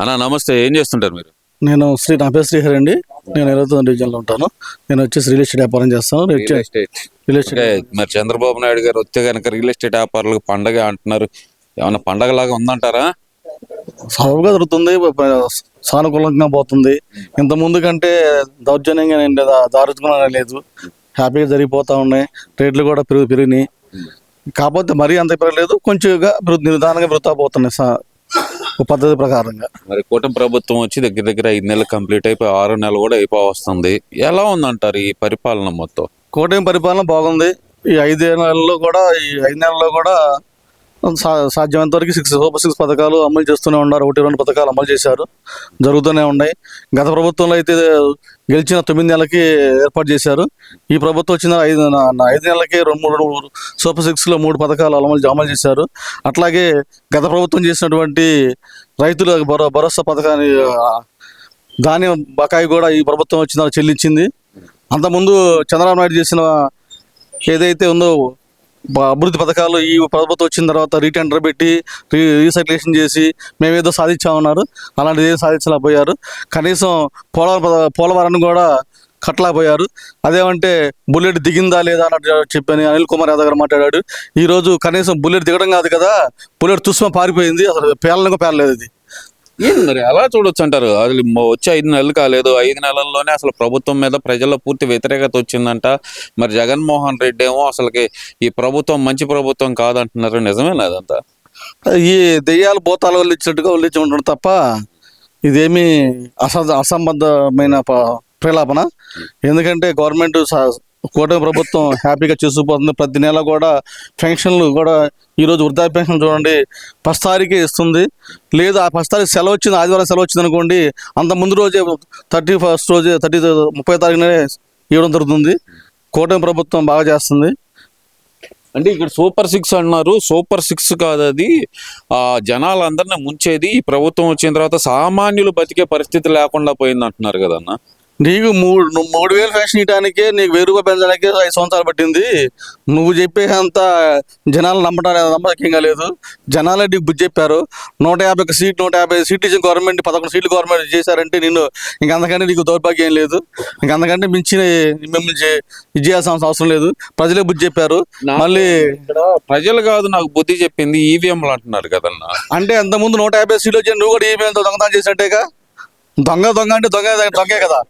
అన్న నమస్తే. ఏం చేస్తుంటారు మీరు? నేను శ్రీ నా పేరు శ్రీహరి అండి. నేను ఇరవై తొమ్మిది డివిజన్లో ఉంటాను. నేను వచ్చేసి రియల్ ఎస్టేట్ వ్యాపారం చేస్తాను. Real estate. మరి చంద్రబాబు నాయుడు గారు వస్తే కనుక రియల్ ఎస్టేట్ వ్యాపారులకు పండగ అంటున్నారు. ఏమన్నా పండగ లాగా ఉందంటారా? సబబుగా జరుగుతుంది ప- సానుకూలంగా పోతుంది. ఇంత ముందు కంటే దౌర్జన్యంగా నేను దారుచుకున్నా లేదు. హ్యాపీగా జరిగిపోతా ఉన్నాయి. రేట్లు కూడా పెరుగు పెరిగినాయి. కాకపోతే మరీ అంత పెరగలేదు. కొంచెంగా అభివృద్ధి నిదానంగా పెరుగుతా పోతున్నాయి. పద్ధతి ప్రకారంగా. మరి కూటమి ప్రభుత్వం వచ్చి దగ్గర దగ్గర ఐదు నెలలు కంప్లీట్ అయిపోయి ఆరు నెలలు కూడా అయిపో వస్తుంది ఎలా ఉందంటారు ఈ పరిపాలన మొత్తం? కూటమి పరిపాలన బాగుంది. ఈ ఐదు నెలల్లో కూడా ఈ ఐదు నెలల్లో కూడా సాధ్యమైనంత వరకు సిక్స్ సూపర్ సిక్స్ పథకాలు అమలు చేస్తూనే ఉన్నారు. ఒకటి రెండు పథకాలు అమలు చేశారు. జరుగుతూనే ఉన్నాయి. గత ప్రభుత్వంలో అయితే గెలిచిన తొమ్మిది నెలలకి ఏర్పాటు చేశారు. ఈ ప్రభుత్వం వచ్చిన ఐదు ఐదు నెలలకి రెండు మూడు మూడు సూపర్ సిక్స్లో మూడు పథకాలు అమలు అమలు చేశారు. అట్లాగే గత ప్రభుత్వం చేసినటువంటి రైతుల భరో భరోసా పథకాన్ని ధాన్యం బకాయి కూడా ఈ ప్రభుత్వం వచ్చిన చెల్లించింది. అంతకుముందు చంద్రబాబు నాయుడు చేసిన ఏదైతే ఉందో అభివృద్ధి పథకాలు ఈ ప్రభుత్వం వచ్చిన తర్వాత రీటెండర్ పెట్టి రీ రీసర్క్యులేషన్ చేసి మేమేదో సాధించామన్నారు. అలాంటిది ఏం సాధించలేకపోయారు. కనీసం పోలవరం పోలవరం పోలవరాన్ని కూడా కట్టలేకపోయారు. అదేమంటే బుల్లెట్ దిగిందా లేదా అన్నట్టు చెప్పని అనిల్ కుమార్ యాదవ్ గారు మాట్లాడాడు. ఈరోజు కనీసం బుల్లెట్ దిగడం కాదు కదా బుల్లెట్ తుస్మ పారిపోయింది. అసలు పేలనగా పేలలేదు ఇది. ఏం మరి? ఎలా చూడొచ్చు అంటారు అసలు వచ్చి ఐదు నెలలు కాలేదు. ఐదు నెలల్లోనే అసలు ప్రభుత్వం మీద ప్రజల్లో పూర్తి వ్యతిరేకత వచ్చిందంట. మరి జగన్మోహన్ రెడ్డి ఏమో అసలుకి ఈ ప్రభుత్వం మంచి ప్రభుత్వం కాదంటున్నారు. నిజమేనా అదంతా ఈ దెయ్యాలు భూతాలు వల్లించినట్టుగా వల్లించి ఉండడం తప్ప ఇదేమీ అస అసంబద్ధమైన ప్రలాపన? ఎందుకంటే గవర్నమెంట్ కూటమి ప్రభుత్వం హ్యాపీగా చేసుకుపోతుంది. ప్రతి నెల కూడా పెన్షన్లు కూడా ఈరోజు వృద్ధాప్య పెన్షన్ చూడండి ఫస్ట్ తారీఖే ఇస్తుంది. లేదు ఆ ఫస్ట్ తారీఖు సెలవు వచ్చింది ఆదివారం సెలవు వచ్చింది అనుకోండి అంత ముందు రోజే థర్టీ ఫస్ట్ రోజే థర్టీ ముప్పై తారీఖునే ఇవ్వడం జరుగుతుంది. కూటమి ప్రభుత్వం బాగా చేస్తుంది. అంటే ఇక్కడ సూపర్ సిక్స్ అన్నారు. సూపర్ సిక్స్ కాదు అది. ఆ జనాలందరినీ ముంచేది ఈ ప్రభుత్వం వచ్చిన తర్వాత సామాన్యులు బతికే పరిస్థితి లేకుండా పోయింది అంటున్నారు కదన్నా. నీకు మూడు మూడు వేలు ఫ్యాషన్ ఇవ్వడానికి నీకు వెయ్యి రూపాయలు పెంచడానికి ఐదు సంవత్సరాలు పట్టింది. నువ్వు చెప్పేంత జనాలు నమ్మడానికి నమ్మకంగా లేదు జనాలే నీకు బుద్ధి చెప్పారు. నూట యాభై సీట్ నూట యాభై సీట్లు ఇచ్చిన గవర్నమెంట్ పదకొండు సీట్లు గవర్నమెంట్ చేశారంటే నేను ఇంక అంతకంటే నీకు దౌర్భాగ్యం లేదు. ఇంక అంతకంటే మించిన మిమ్మల్ని ఇది చేయాల్సిన అవసరం లేదు. ప్రజలే బుద్ధి చెప్పారు. మళ్ళీ ఇక్కడ ప్రజలు కాదు నాకు బుద్ధి చెప్పింది ఈవీఎంలు అంటున్నారు కదన్న. అంటే అంతకుముందు నూట యాభై సీట్లు వచ్చి నువ్వు కూడా ఈమెయిల్ దొంగతనం చేసినట్టేగా? దొంగ దొంగ అంటే దొంగ దొంగే కదా.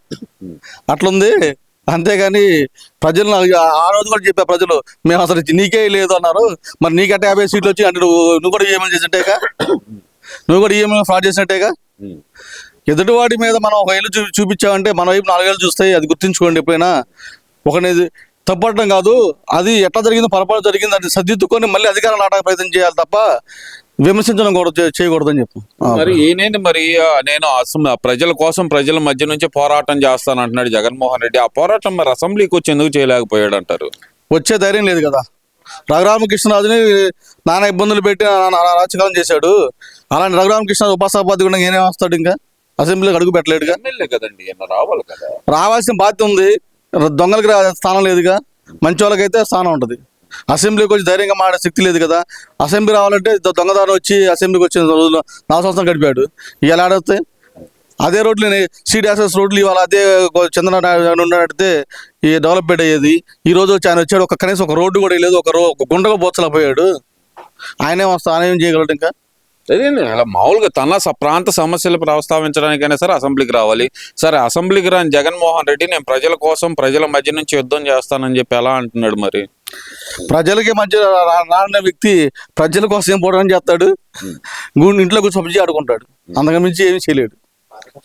అట్లుంది. అంతేగాని ప్రజలు ఆ- రోజు కూడా చెప్పా ప్రజలు మేము అసలు నీకే లేదు అన్నారు. మరి నీకంటే యాభై సీట్లు వచ్చి అంటే నువ్వు నువ్వు కూడా ఈఎంఐ చేసినట్టేగా? నువ్వు కూడా ఈఎంఐ ఫ్రాడ్ చేసినట్టేగా? ఎదుటివాడి మీద మనం ఒక ఏళ్ళు చూ చూపించామంటే మన వైపు నాలుగేళ్ళు చూస్తాయి అది గుర్తుంచుకోండి ఎప్పుడైనా. ఒకనేది తప్పడటం కాదు. అది ఎట్లా జరిగిందో పొరపాటు జరిగింది అది సర్దిద్దుకొని మళ్ళీ అధికారం నాటక ప్రయత్నం చేయాలి తప్ప విమర్శించడం కూడా చేయకూడదని చెప్పు. మరి ఈయనేంటి మరి? నేను ప్రజల కోసం ప్రజల మధ్య నుంచి పోరాటం చేస్తాను అంటున్నాడు జగన్మోహన్ రెడ్డి. ఆ పోరాటం మరి అసెంబ్లీకి వచ్చి ఎందుకు చేయలేకపోయాడు అంటారు వచ్చే ధైర్యం లేదు కదా. రఘురామకృష్ణరాజుని నానా ఇబ్బందులు పెట్టి రాజకీయం చేశాడు. అలాంటి రఘురామకృష్ణరాజు ఉపసభాపతి కూడా నేనేం వస్తాడు ఇంకా? అసెంబ్లీకి అడుగు పెట్టలేడుగా కదండి రావాలి కదా. రావాల్సిన బాధ్యత ఉంది. దొంగలకి రా- స్థానం లేదుగా. మంచి వాళ్ళకైతే స్థానం ఉంటుంది. అసెంబ్లీకి వచ్చి ధైర్యంగా మాడే శక్తి లేదు కదా. అసెంబ్లీ రావాలంటే దొంగదారం వచ్చి అసెంబ్లీకి వచ్చిన రోజుల్లో నాలుగు సంవత్సరం గడిపాడు. ఎలా అడిగితే అదే రోడ్లు సీడ్ రోడ్లు ఇవాళ అదే గో- ఈ డెవలప్మెంట్ అయ్యేది. ఈ రోజు వచ్చి ఆయన వచ్చాడు. ఒక కనీసం ఒక రోడ్డు కూడా లేదు. ఒక రో ఒక గుండగా పోచలేకపోయాడు ఆయనే వస్తా ఆయన ఏం చేయగలడు ఇంకా? అదే అలా మామూలుగా తన స- ప్రాంత సమస్యలు ప్రస్తావించడానికైనా సరే అసెంబ్లీకి రావాలి. సరే అసెంబ్లీకి రాని జగన్మోహన్ రెడ్డి నేను ప్రజల కోసం ప్రజల మధ్య నుంచి యుద్ధం చేస్తానని చెప్పి ఎలా అంటున్నాడు మరి? ప్రజలకి మధ్య రా- రా- రానున్న వ్యక్తి ప్రజల కోసం ఏం పోవడం చేస్తాడు? గు- ఇంట్లో కూర్చొని పబ్జీ ఆడుకుంటాడు. అంతకు మించి ఏమీ చేయలేడు.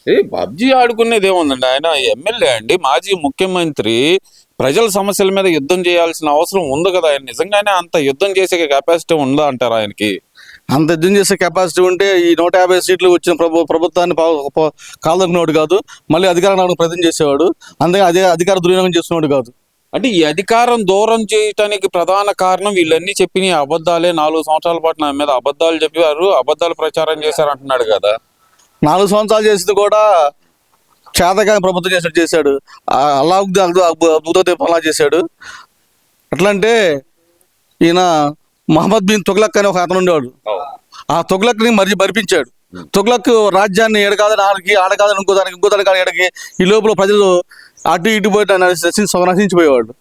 ఏ పబ్జీ ఆడుకునేది ఏముందండి? ఆయన ఎమ్మెల్యే అండి మాజీ ముఖ్యమంత్రి. ప్రజల సమస్యల మీద యుద్ధం చేయాల్సిన అవసరం ఉంది కదా? ఆయన నిజంగానే అంత యుద్ధం చేసే కెపాసిటీ ఉందా అంటారా ఆయనకి? అంత యుద్ధం చేసే కెపాసిటీ ఉంటే ఈ నూట యాభై సీట్లు వచ్చిన ప్రభు ప్రభుత్వాన్ని కాదనుకునేవాడు కాదు. మళ్ళీ అధికారం రావడానికి ప్రయత్నం చేసేవాడు. అందుకే అదే అధికార దుర్వినియోగం చేస్తున్నవాడు కాదు. అంటే ఈ అధికారం దూరం చేయటానికి ప్రధాన కారణం వీళ్ళన్నీ చెప్పిన అబద్ధాలే. నాలుగు సంవత్సరాల పాటు నా మీద అబద్ధాలు చెప్పారు అబద్ధాలు ప్రచారం చేశారు అంటున్నాడు కదా. నాలుగు సంవత్సరాలు చేసింది కూడా చేతకాని ప్రభుత్వం చేసినట్టు చేశాడు. అలా అద్భుత దీపంలా చేశాడు. ఎట్లంటే ఈయన మహమ్మద్ బిన్ తుగ్లక్ అని ఒక అతను ఉండేవాడు. ఆ తుగ్లక్ని మరి మరిపించాడు. తుగ్లక్ రాజ్యాన్ని ఎడకాదని ఆడికి ఆడకాదని ఇంకో దానికి ఇంకో దానికి ఎడకి ఈ లోపల ప్రజలు అటు ఇటు పోయి నశించి నశించిపోయేవాడు.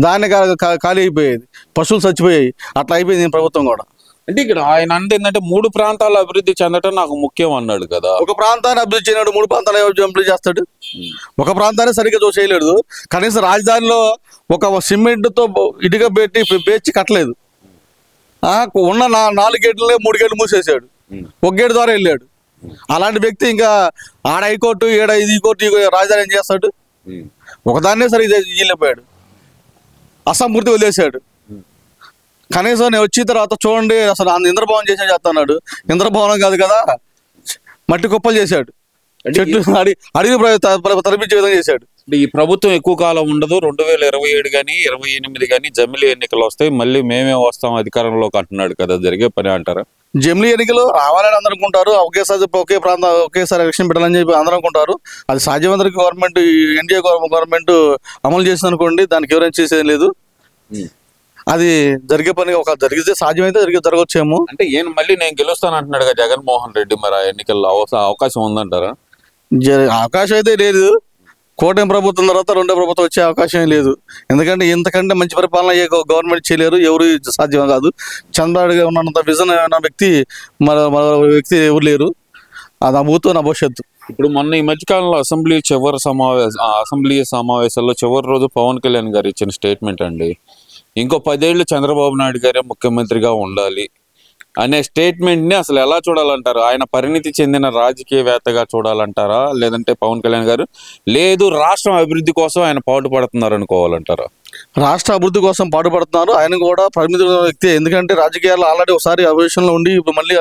దాన్ని ఖాళీ అయిపోయేది. పశువులు చచ్చిపోయాయి. అట్లా అయిపోయింది ప్రభుత్వం కూడా. అంటే ఇక్కడ ఆయన అంటే ఏంటంటే మూడు ప్రాంతాల అభివృద్ధి చెందటం నాకు ముఖ్యం అన్నాడు కదా. ఒక ప్రాంతాన్ని అభివృద్ధి చేయనాడు మూడు ప్రాంతాలు అభివృద్ధి చేస్తాడు? ఒక ప్రాంతాన్ని సరిగ్గా చూ- చేయలేడు కనీసం రాజధానిలో ఒక సిమెంట్తో ఇటుక పెట్టి పేర్చి కట్టలేదు. ఉన్న నా నాలుగు గేట్లే మూడు గేట్లు మూసేసాడు. ఒక గేట్ ద్వారా వెళ్ళాడు. అలాంటి వ్యక్తి ఇంకా ఆడ హైకోర్టు ఈడ ఇది కోర్టు రాజధాని ఏం చేస్తాడు? ఒకదాన్నే సరిగ్గా చేయలేకపోయాడు అసంపూర్తి వదిలేశాడు. కనీసం నేను వచ్చిన తర్వాత చూడండి అసలు ఇంద్రభవనం చేసే చేస్తున్నాడు. ఇంద్రభవనం కాదు కదా మట్టి కుప్పలు చేశాడు. చెట్లు అడి అడిగి తరపించే విధంగా చేశాడు. అంటే ఈ ప్రభుత్వం ఎక్కువ కాలం ఉండదు. రెండు వేల ఇరవై ఏడు కానీ ఇరవై ఎనిమిది కానీ జమిలీ ఎన్నికలు వస్తాయి. మళ్ళీ మేమే వస్తాం అధికారంలోకి అంటున్నాడు కదా జరిగే పని అంటారా? జమిలీ ఎన్నికలు రావాలని అందరూ అనుకుంటారు. ఒకేసారి ఒకే ప్రాంతం ఒకేసారి ఎలక్షన్ పెట్టాలని చెప్పి అందరూ అనుకుంటారు. అది సాధ్యమంతరికి గవర్నమెంట్ ఎన్డీఏ గవర్నమెంట్ అమలు చేసింది అనుకోండి దానికి ఎవరైనా చేసేది లేదు. అది జరిగే పని ఒక జరిగితే సాధ్యమైతే జరిగే జరగవచ్చేమో అంటే ఈయన మళ్ళీ నేను గెలుస్తాను అంటున్నాడు కదా జగన్మోహన్ రెడ్డి. మరి ఆ ఎన్నికల్లో అవకాశం ఉందంటారా? అవకాశం అయితే లేదు. కూటమి ప్రభుత్వం తర్వాత రెండో ప్రభుత్వం వచ్చే అవకాశం లేదు. ఎందుకంటే ఇంతకంటే మంచి పరిపాలన ఏ గవర్నమెంట్ చేయలేరు ఎవరు సాధ్యం కాదు. చంద్రబాబు ఉన్నంత విజన్ ఉన్న వ్యక్తి మరో మరో వ్యక్తి ఎవరు లేరు. అది నా నా భవిష్యత్తు. ఇప్పుడు మొన్న ఈ మధ్యకాలంలో అసెంబ్లీ చివరి సమావేశ ఆ అసెంబ్లీ సమావేశాల్లో చివరి రోజు పవన్ కళ్యాణ్ గారు ఇచ్చిన స్టేట్మెంట్ అండి. ఇంకో పదేళ్ళు చంద్రబాబు నాయుడు గారే ముఖ్యమంత్రిగా ఉండాలి. అనే స్టేట్మెంట్ని అసలు ఎలా చూడాలంటారు? ఆయన పరిణితి చెందిన రాజకీయవేత్తగా చూడాలంటారా? లేదంటే పవన్ కళ్యాణ్ గారు? లేదు రాష్ట్రం అభివృద్ధి కోసం ఆయన పాటు పడుతున్నారు అనుకోవాలంటారా? రాష్ట్ర అభివృద్ధి కోసం పాటుపడుతున్నారు. ఆయన కూడా పరిమితి వ్యక్తి. ఎందుకంటే రాజకీయాల్లో ఆల్రెడీ ఒకసారి అపోజిషన్లో ఉండి ఇప్పుడు మళ్ళీ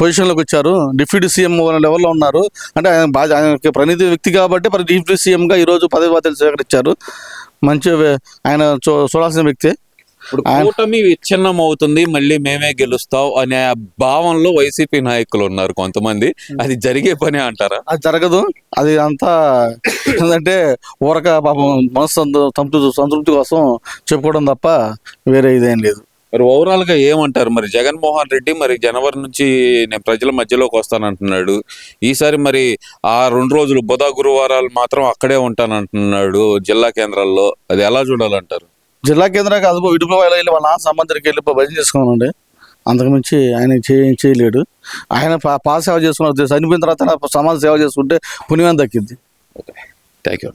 పొజిషన్లోకి వచ్చారు. డిప్యూటీ సీఎం లెవెల్లో ఉన్నారు. అంటే ఆయన బాగా ఆయన ప్రణీతి వ్యక్తి కాబట్టి మరి డిప్యూటీ సీఎంగా ఈరోజు పదవి బాధ్యతలు స్వీకరించారు. మంచి ఆయన చూ చూడాల్సిన వ్యక్తి. ఇప్పుడు కూటమి విచ్ఛిన్నం అవుతుంది మళ్ళీ మేమే గెలుస్తాం అనే భావంలో వైసీపీ నాయకులు ఉన్నారు కొంతమంది. అది జరిగే పని అంటారా? అది జరగదు. అది అంతా ఏంటంటే ఊరక పాపం మనసు సంతృ- సంతృప్తి సంతృప్తి కోసం చెప్పుకోవడం తప్ప వేరే ఇదేం లేదు. మరి ఓవరాల్గా ఏమంటారు? మరి జగన్మోహన్ రెడ్డి మరి జనవరి నుంచి నేను ప్రజల మధ్యలోకి వస్తానంటున్నాడు. ఈసారి మరి ఆ రెండు రోజులు బుధ గురువారాలు మాత్రం అక్కడే ఉంటానంటున్నాడు జిల్లా కేంద్రాల్లో. అది ఎలా చూడాలంటారు? జిల్లా కేంద్రానికి కాదు ఇటుపల వెళ్ళి వాళ్ళ నాన్న సంబంధికి వెళ్ళి భజన చేసుకోనండి అంతకుమించి ఆయన చేయ చేయలేడు. ఆయన పా పాద సేవ చేసుకున్న చనిపోయిన తర్వాత సమాజ సేవ చేసుకుంటే పుణ్యం దక్కింది ఓకే. Thank you